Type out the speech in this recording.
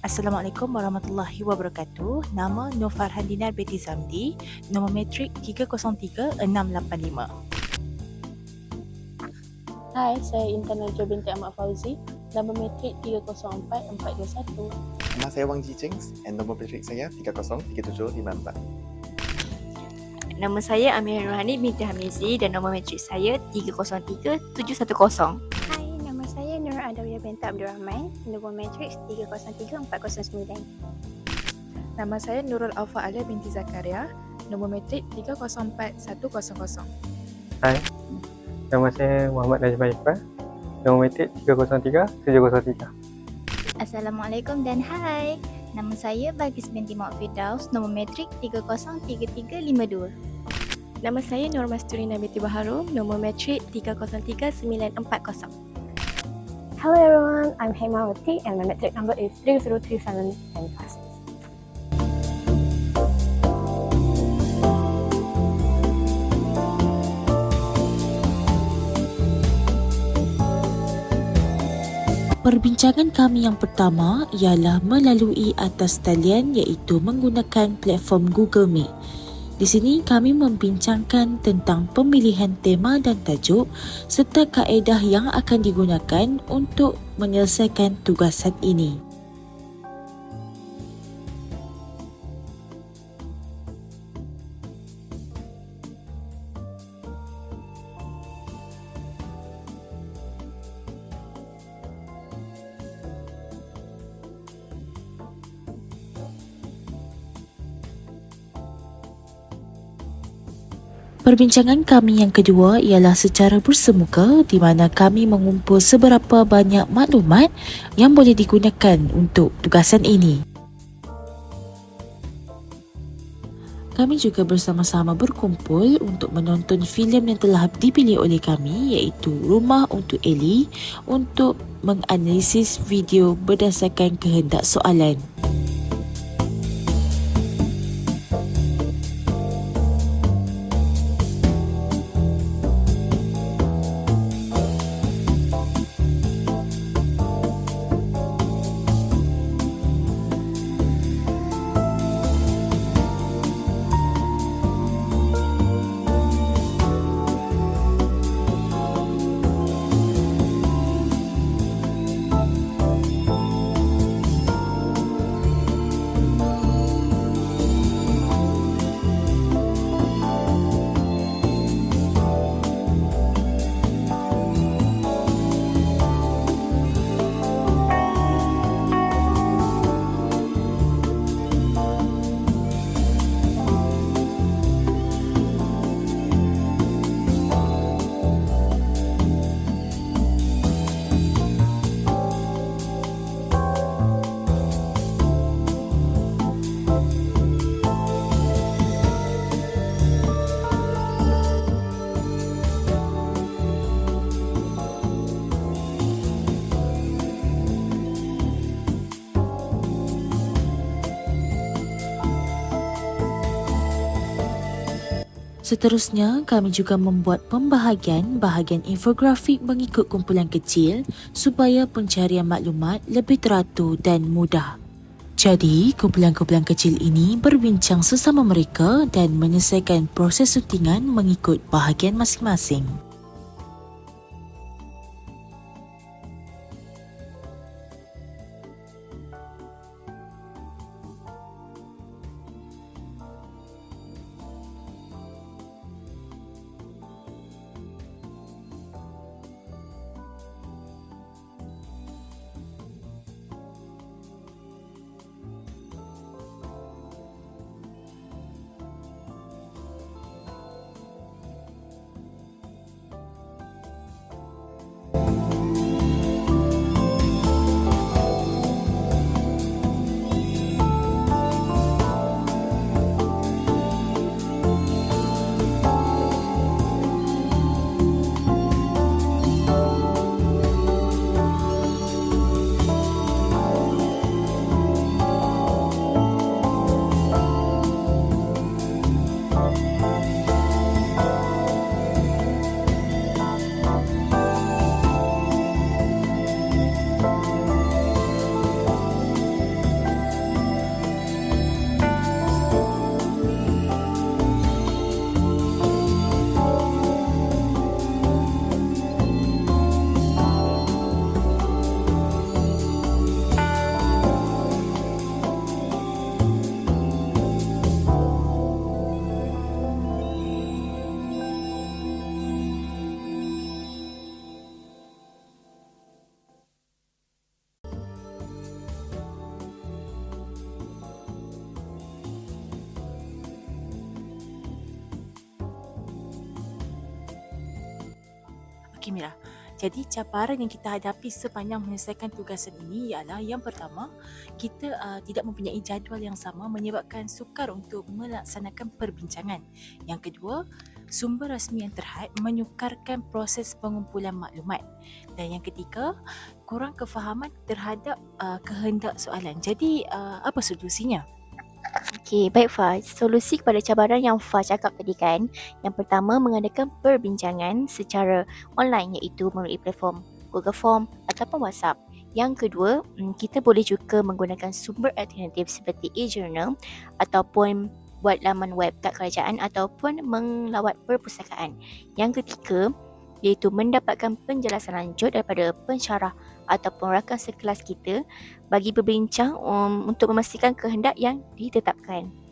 Assalamualaikum warahmatullahi wabarakatuh. Nama Nur Farhan Dinar binti Zamdi, nombor metrik 303685. Hai, saya Intan Najwa binti Ahmad Fauzi. Nombor metrik 304421. Nama saya Wang Ji Cheng and nombor metrik saya 303754. Nama saya Amir Rohani binti Hamizi dan nombor metrik saya 303710. Hai, nama saya Nur Adawiyah binti Abdul Rahman, nombor matrix 303409. Nama saya Nurul Alfa Alia binti Zakaria, nombor metrik 304100. Nama saya Muhammad Najmah Iqbal. Nombor metrik 303 703. Assalamualaikum dan hai. Nama saya Bagis binti Mak Firdaus, nombor metrik 303352. Nama saya Nur Masturina binti Baharum, nombor metrik 303940. Hello everyone, I'm Hemawati and my metric number is 303795. Perbincangan kami yang pertama ialah melalui atas talian iaitu menggunakan platform Google Meet. Di sini kami membincangkan tentang pemilihan tema dan tajuk serta kaedah yang akan digunakan untuk menyelesaikan tugasan ini. Perbincangan kami yang kedua ialah secara bersemuka di mana kami mengumpul seberapa banyak maklumat yang boleh digunakan untuk tugasan ini. Kami juga bersama-sama berkumpul untuk menonton filem yang telah dipilih oleh kami iaitu Rumah untuk Ellie untuk menganalisis video berdasarkan kehendak soalan. Seterusnya, kami juga membuat pembahagian bahagian infografik mengikut kumpulan kecil supaya pencarian maklumat lebih teratur dan mudah. Jadi, kumpulan-kumpulan kecil ini berbincang sesama mereka dan menyelesaikan proses syutingan mengikut bahagian masing-masing. Okey Mira. Jadi cabaran yang kita hadapi sepanjang menyelesaikan tugasan ini ialah yang pertama, kita uh, tidak mempunyai jadual yang sama menyebabkan sukar untuk melaksanakan perbincangan. Yang kedua, sumber rasmi yang terhad menyukarkan proses pengumpulan maklumat. Dan yang ketiga, kurang kefahaman terhadap uh, kehendak soalan. Jadi, uh, apa solusinya? Okey, baik Faz. Solusi kepada cabaran yang Faz cakap tadi kan, yang pertama mengadakan perbincangan secara online iaitu melalui platform Google Form ataupun WhatsApp. Yang kedua, mm, kita boleh juga menggunakan sumber alternatif seperti e-journal ataupun buat laman web kat kerajaan ataupun melawat perpustakaan. Yang ketiga, iaitu mendapatkan penjelasan lanjut daripada pensyarah ataupun rakan sekelas kita bagi berbincang um, untuk memastikan kehendak yang ditetapkan.